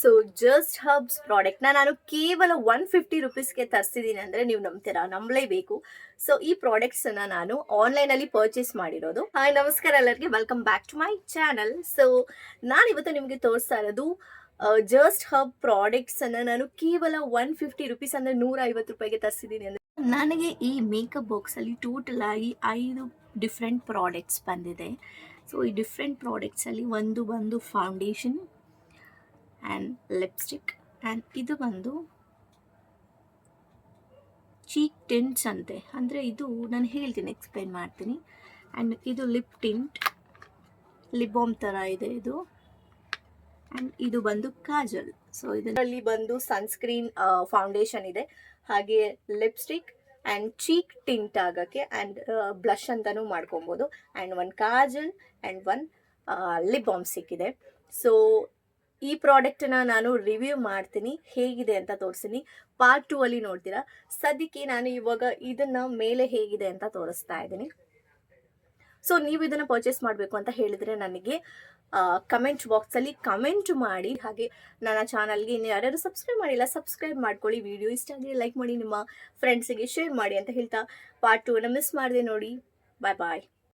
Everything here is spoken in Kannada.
ಸೊ ಜಸ್ಟ್ ಹಬ್ಸ್ ಪ್ರಾಡಕ್ಟ್ನ ನಾನು ಕೇವಲ ಒನ್ ಫಿಫ್ಟಿ ರುಪೀಸ್ಗೆ ತರಿಸಿದ್ದೀನಿ ಅಂದರೆ ನೀವು ನಂಬ್ತೀರಾ? ನಂಬಲೇಬೇಕು. ಸೊ ಈ ಪ್ರಾಡಕ್ಟ್ಸನ್ನು ನಾನು ಆನ್ಲೈನಲ್ಲಿ ಪರ್ಚೇಸ್ ಮಾಡಿರೋದು. ಹಾಯ್ ನಮಸ್ಕಾರ ಎಲ್ಲರಿಗೆ. Welcome back to my channel so ನಾನಿವತ್ತು ನಿಮಗೆ ತೋರಿಸ್ತಾ ಇರೋದು ಜಸ್ಟ್ ಹಬ್ ಪ್ರಾಡಕ್ಟ್ಸನ್ನು ನಾನು ಕೇವಲ ಒನ್ ಫಿಫ್ಟಿ ರುಪೀಸ್ ಅಂದರೆ ನೂರ ಐವತ್ತು ರೂಪಾಯಿಗೆ ತರಿಸಿದ್ದೀನಿ ಅಂದರೆ ನನಗೆ ಈ ಮೇಕಪ್ ಬಾಕ್ಸಲ್ಲಿ ಟೋಟಲ್ ಆಗಿ ಐದು ಡಿಫ್ರೆಂಟ್ ಪ್ರಾಡಕ್ಟ್ಸ್ ಬಂದಿದೆ. ಸೊ ಈ ಡಿಫ್ರೆಂಟ್ ಪ್ರಾಡಕ್ಟ್ಸಲ್ಲಿ ಒಂದು ಬಂದು ಫೌಂಡೇಶನ್ ಆ್ಯಂಡ್ ಲಿಪ್ಸ್ಟಿಕ್ ಆ್ಯಂಡ್ ಇದು ಬಂದು ಚೀಕ್ ಟಿಂಟ್ಸ್ ಅಂತೆ. ಅಂದರೆ ಇದು ನಾನು ಹೇಳ್ತೀನಿ ಎಕ್ಸ್ಪ್ಲೈನ್ ಮಾಡ್ತೀನಿ. ಆ್ಯಂಡ್ ಇದು ಲಿಪ್ ಟಿಂಟ್ ಲಿಪ್ ಬಾಮ್ ಥರ ಇದೆ ಇದು. ಆ್ಯಂಡ್ ಇದು ಬಂದು ಕಾಜಲ್. ಸೊ ಇದರಲ್ಲಿ ಬಂದು ಸನ್ಸ್ಕ್ರೀನ್ ಫೌಂಡೇಶನ್ ಇದೆ. ಹಾಗೆ ಲಿಪ್ಸ್ಟಿಕ್ ಆ್ಯಂಡ್ ಚೀಕ್ ಟಿಂಟ್ ಆಗೋಕ್ಕೆ ಆ್ಯಂಡ್ ಬ್ಲಷ್ ಅಂತಲೂ ಮಾಡ್ಕೊಬೋದು. And one kajal and one lip balm ಸಿಕ್ಕಿದೆ ಸೊ ಈ ಪ್ರಾಡಕ್ಟನ್ನ ನಾನು ರಿವ್ಯೂ ಮಾಡ್ತೀನಿ, ಹೇಗಿದೆ ಅಂತ ತೋರಿಸ್ತೀನಿ. ಪಾರ್ಟ್ ಟೂ ಅಲ್ಲಿ ನೋಡ್ತೀರಾ? ಸದ್ಯಕ್ಕೆ ನಾನು ಇವಾಗ ಇದನ್ನ ಮೇಲೆ ಹೇಗಿದೆ ಅಂತ ತೋರಿಸ್ತಾ ಇದ್ದೀನಿ. ಸೊ ನೀವು ಇದನ್ನ ಪರ್ಚೇಸ್ ಮಾಡಬೇಕು ಅಂತ ಹೇಳಿದರೆ ನನಗೆ ಕಮೆಂಟ್ ಬಾಕ್ಸಲ್ಲಿ ಕಮೆಂಟ್ ಮಾಡಿ. ಹಾಗೆ ನನ್ನ ಚಾನಲ್ಗೆ ಇನ್ನು ಯಾರ್ಯಾರು ಸಬ್ಸ್ಕ್ರೈಬ್ ಮಾಡಿಲ್ಲ ಸಬ್ಸ್ಕ್ರೈಬ್ ಮಾಡ್ಕೊಳ್ಳಿ. ವಿಡಿಯೋ ಇಷ್ಟ ಆಗಿ ಲೈಕ್ ಮಾಡಿ, ನಿಮ್ಮ ಫ್ರೆಂಡ್ಸಿಗೆ ಶೇರ್ ಮಾಡಿ ಅಂತ ಹೇಳ್ತಾ ಪಾರ್ಟ್ ಟೂನ ಮಿಸ್ ಮಾಡಿದೆ ನೋಡಿ. ಬಾಯ್ ಬಾಯ್